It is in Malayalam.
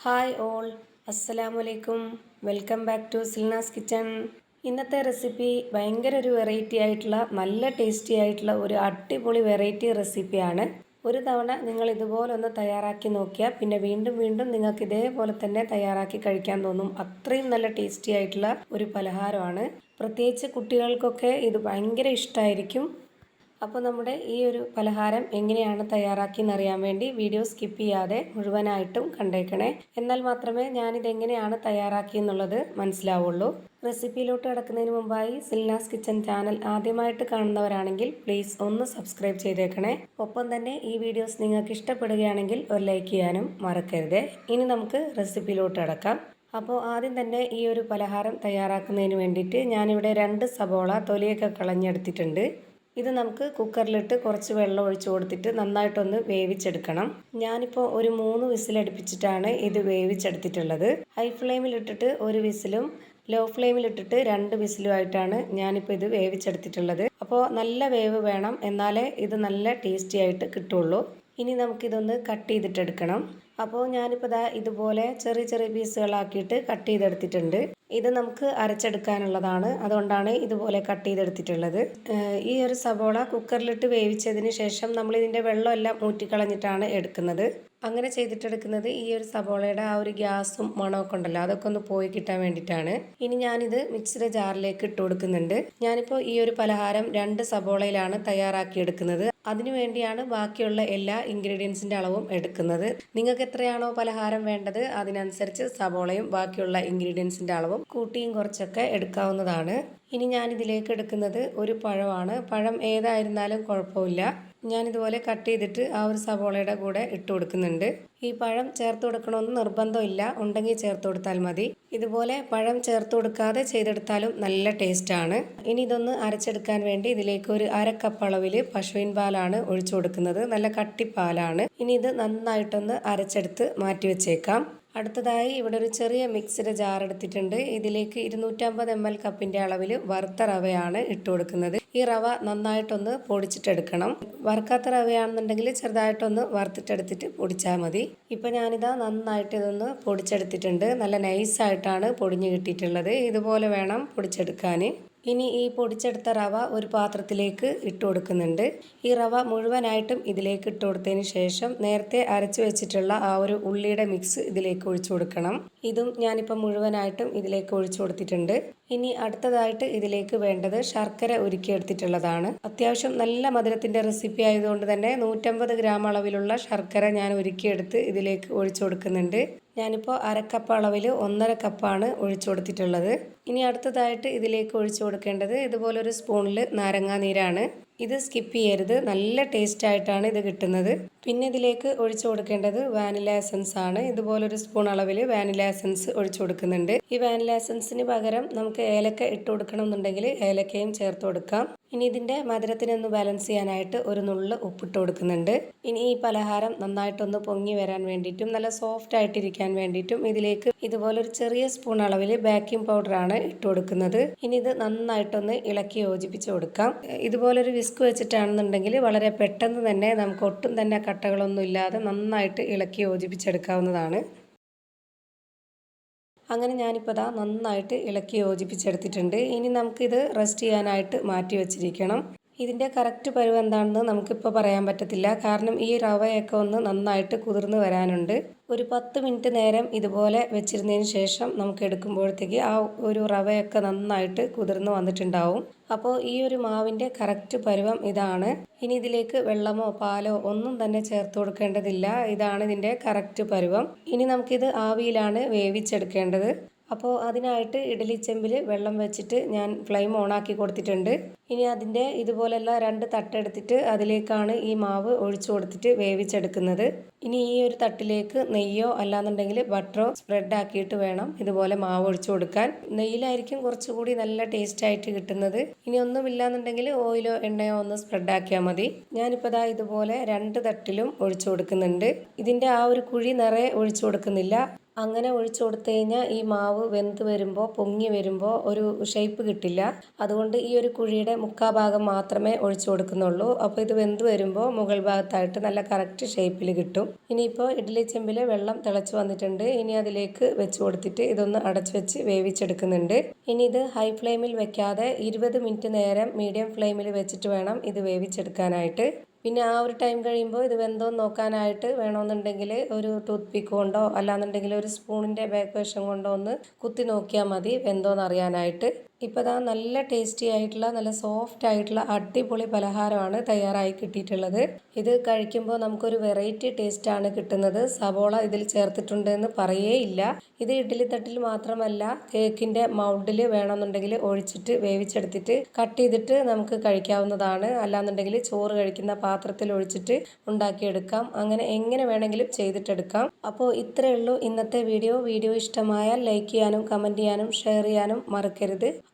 Hi all. അസ്സലാമലൈക്കും welcome back to Silna's kitchen. ഇന്നത്തെ റെസിപ്പി ഭയങ്കര ഒരു വെറൈറ്റി ആയിട്ടുള്ള നല്ല ടേസ്റ്റി ആയിട്ടുള്ള ഒരു അടിപൊളി വെറൈറ്റി റെസിപ്പിയാണ്. ഒരു തവണ നിങ്ങൾ ഇതുപോലെ ഒന്ന് തയ്യാറാക്കി നോക്കിയാൽ പിന്നെ വീണ്ടും വീണ്ടും നിങ്ങൾക്ക് ഇതേപോലെ തന്നെ തയ്യാറാക്കി കഴിക്കാൻ തോന്നും. അത്രയും നല്ല ടേസ്റ്റി ആയിട്ടുള്ള ഒരു പലഹാരമാണ്. പ്രത്യേകിച്ച് കുട്ടികൾക്കൊക്കെ ഇത് ഭയങ്കര ഇഷ്ടമായിരിക്കും അപ്പോൾ നമ്മുടെ ഈ ഒരു പലഹാരം എങ്ങനെയാണ് തയ്യാറാക്കിയെന്നറിയാൻ വേണ്ടി വീഡിയോ സ്കിപ്പ് ചെയ്യാതെ മുഴുവനായിട്ടും കണ്ടേക്കണേ. എന്നാൽ മാത്രമേ ഞാനിത് എങ്ങനെയാണ് തയ്യാറാക്കിയെന്നുള്ളത് മനസ്സിലാവുള്ളൂ. റെസിപ്പിയിലോട്ട് കിടക്കുന്നതിന് മുമ്പായി സിൽനാസ് കിച്ചൻ ചാനൽ ആദ്യമായിട്ട് കാണുന്നവരാണെങ്കിൽ പ്ലീസ് ഒന്ന് സബ്സ്ക്രൈബ് ചെയ്തേക്കണേ. ഒപ്പം തന്നെ ഈ വീഡിയോസ് നിങ്ങൾക്ക് ഇഷ്ടപ്പെടുകയാണെങ്കിൽ ഒരു ലൈക്ക് ചെയ്യാനും മറക്കരുത്. ഇനി നമുക്ക് റെസിപ്പിയിലോട്ട് കടക്കാം. അപ്പോൾ ആദ്യം തന്നെ ഈ ഒരു പലഹാരം തയ്യാറാക്കുന്നതിന് വേണ്ടിയിട്ട് ഞാനിവിടെ രണ്ട് സബോള തൊലിയൊക്കെ കളഞ്ഞെടുത്തിട്ടുണ്ട്. ഇത് നമുക്ക് കുക്കറിലിട്ട് കുറച്ച് വെള്ളം ഒഴിച്ച് കൊടുത്തിട്ട് നന്നായിട്ടൊന്ന് വേവിച്ചെടുക്കണം. ഞാനിപ്പോൾ ഒരു മൂന്ന് വിസിലടുപ്പിച്ചിട്ടാണ് ഇത് വേവിച്ചെടുത്തിട്ടുള്ളത്. ഹൈ ഫ്ലെയിമിലിട്ടിട്ട് ഒരു വിസിലും ലോ ഫ്ലെയിമിലിട്ടിട്ട് രണ്ട് വിസിലുമായിട്ടാണ് ഞാനിപ്പോൾ ഇത് വേവിച്ചെടുത്തിട്ടുള്ളത്. അപ്പോൾ നല്ല വേവ് വേണം എന്നാലേ ഇത് നല്ല ടേസ്റ്റി ആയിട്ട് കിട്ടുള്ളൂ. ഇനി നമുക്കിതൊന്ന് കട്ട് ചെയ്തിട്ടെടുക്കണം. അപ്പോൾ ഞാനിപ്പോൾ ദാ ഇതുപോലെ ചെറിയ ചെറിയ പീസുകളാക്കിയിട്ട് കട്ട് ചെയ്തെടുത്തിട്ടുണ്ട്. ഇത് നമുക്ക് അരച്ചെടുക്കാനുള്ളതാണ്. അതുകൊണ്ടാണ് ഇതുപോലെ കട്ട് ചെയ്തെടുത്തിട്ടുള്ളത്. ഈ ഒരു സബോള കുക്കറിലിട്ട് വേവിച്ചതിന് ശേഷം നമ്മൾ ഇതിന്റെ വെള്ളമെല്ലാം ഊറ്റിക്കളഞ്ഞിട്ടാണ് എടുക്കുന്നത്. അങ്ങനെ ചെയ്തിട്ടെടുക്കുന്നത് ഈ ഒരു സബോളയുടെ ആ ഒരു ഗ്യാസും മണമൊക്കെ ഉണ്ടല്ലോ അതൊക്കെ ഒന്ന് പോയി കിട്ടാൻ വേണ്ടിയിട്ടാണ്. ഇനി ഞാനിത് മിക്സിയുടെ ജാറിലേക്ക് ഇട്ട് കൊടുക്കുന്നുണ്ട്. ഞാനിപ്പോൾ ഈ ഒരു പലഹാരം രണ്ട് സബോളയിലാണ് തയ്യാറാക്കിയെടുക്കുന്നത്. അതിനു വേണ്ടിയാണ് ബാക്കിയുള്ള എല്ലാ ഇൻഗ്രീഡിയൻസിന്റെ അളവും എടുക്കുന്നത്. നിങ്ങൾക്ക് എത്രയാണോ പലഹാരം വേണ്ടത് അതിനനുസരിച്ച് സബോളയും ബാക്കിയുള്ള ഇൻഗ്രീഡിയൻസിന്റെ അളവും കൂട്ടിയും കുറച്ചൊക്കെ എടുക്കാവുന്നതാണ്. ഇനി ഞാൻ ഇതിലേക്ക് എടുക്കുന്നത് ഒരു പഴമാണ്. പഴം ഏതായിരുന്നാലും കുഴപ്പമില്ല. ഞാനിതുപോലെ കട്ട് ചെയ്തിട്ട് ആ ഒരു സവോളയുടെ കൂടെ ഇട്ട് കൊടുക്കുന്നുണ്ട്. ഈ പഴം ചേർത്ത് കൊടുക്കണമെന്ന് നിർബന്ധമില്ല. ഉണ്ടെങ്കിൽ ചേർത്ത് കൊടുത്താൽ മതി. ഇതുപോലെ പഴം ചേർത്ത് കൊടുക്കാതെ ചെയ്തെടുത്താലും നല്ല ടേസ്റ്റാണ് ഇനി ഇതൊന്ന് അരച്ചെടുക്കാൻ വേണ്ടി ഇതിലേക്ക് ഒരു അര കപ്പ് അളവിൽ പശുവിൻ പാലാണ് ഒഴിച്ചു കൊടുക്കുന്നത്. നല്ല കട്ടിപ്പാലാണ്. ഇനി ഇത് നന്നായിട്ടൊന്ന് അരച്ചെടുത്ത് മാറ്റി വെച്ചേക്കാം. അടുത്തതായി ഇവിടെ ഒരു ചെറിയ മിക്സിയുടെ ജാർ എടുത്തിട്ടുണ്ട്. ഇതിലേക്ക് ഇരുന്നൂറ്റമ്പത് എം എൽ കപ്പിന്റെ അളവിൽ വറുത്ത റവയാണ് ഇട്ട് കൊടുക്കുന്നത്. ഈ റവ നന്നായിട്ടൊന്ന് പൊടിച്ചിട്ടെടുക്കണം. വറുക്കാത്ത റവയാണെന്നുണ്ടെങ്കിൽ ചെറുതായിട്ടൊന്ന് വറുത്തിട്ടെടുത്തിട്ട് പൊടിച്ചാൽ മതി. ഇപ്പം ഞാനിതാ നന്നായിട്ട് ഇതൊന്ന് പൊടിച്ചെടുത്തിട്ടുണ്ട്. നല്ല നൈസായിട്ടാണ് പൊടിഞ്ഞു കിട്ടിയിട്ടുള്ളത്. ഇതുപോലെ വേണം പൊടിച്ചെടുക്കാൻ ഇനി ഈ പൊടിച്ചെടുത്ത റവ ഒരു പാത്രത്തിലേക്ക് ഇട്ട് കൊടുക്കുന്നുണ്ട്. ഈ റവ മുഴുവനായിട്ടും ഇതിലേക്ക് ഇട്ട് കൊടുത്തതിന് ശേഷം നേരത്തെ അരച്ചു വെച്ചിട്ടുള്ള ആ ഒരു ഉള്ളിയുടെ മിക്സ് ഇതിലേക്ക് ഒഴിച്ചു കൊടുക്കണം. ഇതും ഞാനിപ്പോൾ മുഴുവനായിട്ടും ഇതിലേക്ക് ഒഴിച്ചു കൊടുത്തിട്ടുണ്ട്. ഇനി അടുത്തതായിട്ട് ഇതിലേക്ക് വേണ്ടത് ശർക്കര ഉരുക്കിയെടുത്തിട്ടുള്ളതാണ്. അത്യാവശ്യം നല്ല മധുരത്തിന്റെ റെസിപ്പി ആയതുകൊണ്ട് തന്നെ നൂറ്റമ്പത് ഗ്രാം അളവിലുള്ള ശർക്കര ഞാൻ ഉരുക്കിയെടുത്ത് ഇതിലേക്ക് ഒഴിച്ചു കൊടുക്കുന്നുണ്ട്. ഞാനിപ്പോൾ അരക്കപ്പ് അളവിൽ ഒന്നര കപ്പാണ് ഒഴിച്ചു കൊടുത്തിട്ടുള്ളത്. ഇനി അടുത്തതായിട്ട് ഇതിലേക്ക് ഒഴിച്ചു കൊടുക്കേണ്ടത് ഇതുപോലൊരു സ്പൂണിൽ നാരങ്ങാ നീരാണ്. ഇത് സ്കിപ്പ് ചെയ്യരുത്. നല്ല ടേസ്റ്റ് ആയിട്ടാണ് ഇത് കിട്ടുന്നത്. പിന്നെ ഇതിലേക്ക് ഒഴിച്ചു കൊടുക്കേണ്ടത് വാനില എസൻസ് ആണ്. ഇതുപോലൊരു സ്പൂൺ അളവിൽ വാനില എസൻസ് ഒഴിച്ചു കൊടുക്കുന്നുണ്ട്. ഈ വാനില എസൻസിന് പകരം നമുക്ക് ഏലക്ക ഇട്ട് കൊടുക്കണമെന്നുണ്ടെങ്കിൽ ഏലക്കയും ചേർത്ത് കൊടുക്കാം. ഇനി ഇതിന്റെ മധുരത്തിനൊന്ന് ബാലൻസ് ചെയ്യാനായിട്ട് ഒരു നുള്ള് ഉപ്പിട്ട് കൊടുക്കുന്നുണ്ട്. ഇനി ഈ പലഹാരം നന്നായിട്ടൊന്ന് പൊങ്ങി വരാൻ വേണ്ടിയിട്ടും നല്ല സോഫ്റ്റ് ആയിട്ടിരിക്കാൻ വേണ്ടിയിട്ടും ഇതിലേക്ക് ഇതുപോലെ ഒരു ചെറിയ സ്പൂൺ അളവിൽ ബേക്കിംഗ് പൗഡറാണ് ഇട്ട് കൊടുക്കുന്നത്. ഇനി ഇത് നന്നായിട്ടൊന്ന് ഇളക്കി യോജിപ്പിച്ച് കൊടുക്കാം. ഇതുപോലൊരു വിസ്ക് വെച്ചിട്ടാണെന്നുണ്ടെങ്കിൽ വളരെ പെട്ടെന്ന് തന്നെ നമുക്ക് ഒട്ടും തന്നെ കട്ടകളൊന്നും ഇല്ലാതെ നന്നായിട്ട് ഇളക്കി യോജിപ്പിച്ചെടുക്കാവുന്നതാണ്. അങ്ങനെ ഞാനിപ്പോൾ ഇതാ നന്നായിട്ട് ഇളക്കി യോജിപ്പിച്ചെടുത്തിട്ടുണ്ട്. ഇനി നമുക്കിത് റെസ്റ്റ് ചെയ്യാനായിട്ട് മാറ്റി വെച്ചിരിക്കണം. ഇതിന്റെ കറക്റ്റ് പരുവ് എന്താണെന്ന് നമുക്കിപ്പോൾ പറയാൻ പറ്റത്തില്ല. കാരണം ഈ റവയൊക്കെ ഒന്ന് നന്നായിട്ട് കുതിർന്ന് വരാനുണ്ട്. ഒരു പത്ത് മിനിറ്റ് നേരം ഇതുപോലെ വെച്ചിരുന്നതിന് ശേഷം നമുക്ക് എടുക്കുമ്പോഴത്തേക്ക് ആ ഒരു റവയൊക്കെ നന്നായിട്ട് കുതിർന്ന് വന്നിട്ടുണ്ടാവും. അപ്പോൾ ഈ ഒരു മാവിന്റെ കറക്റ്റ് പരുവം ഇതാണ്. ഇനി ഇതിലേക്ക് വെള്ളമോ പാലോ ഒന്നും തന്നെ ചേർത്ത് കൊടുക്കേണ്ടതില്ല. ഇതാണ് ഇതിന്റെ കറക്റ്റ് പരുവം. ഇനി നമുക്കിത് ആവിയിലാണ് വേവിച്ചെടുക്കേണ്ടത്. അപ്പോൾ അതിനായിട്ട് ഇഡലി ചെമ്പിൽ വെള്ളം വെച്ചിട്ട് ഞാൻ ഫ്ലെയിം ഓണാക്കി കൊടുത്തിട്ടുണ്ട്. ഇനി അതിന്റെ ഇതുപോലെയുള്ള രണ്ട് തട്ടെടുത്തിട്ട് അതിലേക്കാണ് ഈ മാവ് ഒഴിച്ചു കൊടുത്തിട്ട് വേവിച്ചെടുക്കുന്നത്. ഇനി ഈ ഒരു തട്ടിലേക്ക് നെയ്യോ അല്ലാന്നുണ്ടെങ്കിൽ ബട്ടറോ സ്പ്രെഡ് ആക്കിയിട്ട് വേണം ഇതുപോലെ മാവ് ഒഴിച്ചു കൊടുക്കാൻ. നെയ്യിലായിരിക്കും കുറച്ചുകൂടി നല്ല ടേസ്റ്റ് ആയിട്ട് കിട്ടുന്നത്. ഇനി ഒന്നുമില്ലാന്നുണ്ടെങ്കിൽ ഓയിലോ എണ്ണയോ ഒന്ന് സ്പ്രെഡ് ആക്കിയാൽ മതി. ഞാനിപ്പോൾ ദാ ഇതുപോലെ രണ്ട് തട്ടിലും ഒഴിച്ചു കൊടുക്കുന്നുണ്ട്. ഇതിന്റെ ആ ഒരു കുഴി നിറയെ ഒഴിച്ചു കൊടുക്കുന്നില്ല. അങ്ങനെ ഒഴിച്ചു കൊടുത്തു കഴിഞ്ഞാൽ ഈ മാവ് വെന്ത് വരുമ്പോൾ പൊങ്ങി വരുമ്പോൾ ഒരു ഷേപ്പ് കിട്ടില്ല. അതുകൊണ്ട് ഈ ഒരു കുഴിയുടെ മുക്കാ ഭാഗം മാത്രമേ ഒഴിച്ചു കൊടുക്കുന്നുള്ളൂ. അപ്പോൾ ഇത് വെന്ത് വരുമ്പോൾ മുകൾ ഭാഗത്തായിട്ട് നല്ല കറക്റ്റ് ഷേപ്പിൽ കിട്ടും. ഇനിയിപ്പോൾ ഇഡ്ഡലി ചെമ്പിൽ വെള്ളം തിളച്ച് വന്നിട്ടുണ്ട്. ഇനി അതിലേക്ക് വെച്ച് കൊടുത്തിട്ട് ഇതൊന്ന് അടച്ചു വെച്ച് വേവിച്ചെടുക്കുന്നുണ്ട്. ഇനി ഇത് ഹൈ ഫ്ലെയിമിൽ വെക്കാതെ ഇരുപത് മിനിറ്റ് നേരം മീഡിയം ഫ്ലെയിമിൽ വെച്ചിട്ട് വേണം ഇത് വേവിച്ചെടുക്കാനായിട്ട്. പിന്നെ ആ ഒരു ടൈം കഴിയുമ്പോൾ ഇത് വെന്തോ നോക്കാനായിട്ട് വേണമെന്നുണ്ടെങ്കിൽ ഒരു ടൂത്ത് പിക്ക് കൊണ്ടോ അല്ലാന്നുണ്ടെങ്കിൽ ഒരു സ്പൂണിന്റെ ബാക്ക് വശം കൊണ്ടോ ഒന്ന് കുത്തി നോക്കിയാൽ മതി വെന്തോന്ന് അറിയാനായിട്ട്. ഇപ്പോൾ ഇതാ നല്ല ടേസ്റ്റി ആയിട്ടുള്ള നല്ല സോഫ്റ്റ് ആയിട്ടുള്ള അടിപൊളി പലഹാരമാണ് തയ്യാറായി കിട്ടിയിട്ടുള്ളത്. ഇത് കഴിക്കുമ്പോൾ നമുക്കൊരു വെറൈറ്റി ടേസ്റ്റ് ആണ് കിട്ടുന്നത്. സവോള ഇതിൽ ചേർത്തിട്ടുണ്ട് എന്ന് പറയേ ഇല്ല ഇത് ഇഡ്ഡലി തട്ടിൽ മാത്രമല്ല കേക്കിന്റെ മൗണ്ടിൽ വേണമെന്നുണ്ടെങ്കിൽ ഒഴിച്ചിട്ട് വേവിച്ചെടുത്തിട്ട് കട്ട് ചെയ്തിട്ട് നമുക്ക് കഴിക്കാവുന്നതാണ്. അല്ലാന്നുണ്ടെങ്കിൽ ചോറ് കഴിക്കുന്ന പാത്രത്തിൽ ഒഴിച്ചിട്ട് ഉണ്ടാക്കിയെടുക്കാം. അങ്ങനെ എങ്ങനെ വേണമെങ്കിലും ചെയ്തിട്ടെടുക്കാം. അപ്പോൾ ഇത്രയേ ഉള്ളൂ ഇന്നത്തെ വീഡിയോ. വീഡിയോ ഇഷ്ടമായാൽ ലൈക്ക് ചെയ്യാനും കമന്റ് ചെയ്യാനും ഷെയർ ചെയ്യാനും മറക്കരുത്.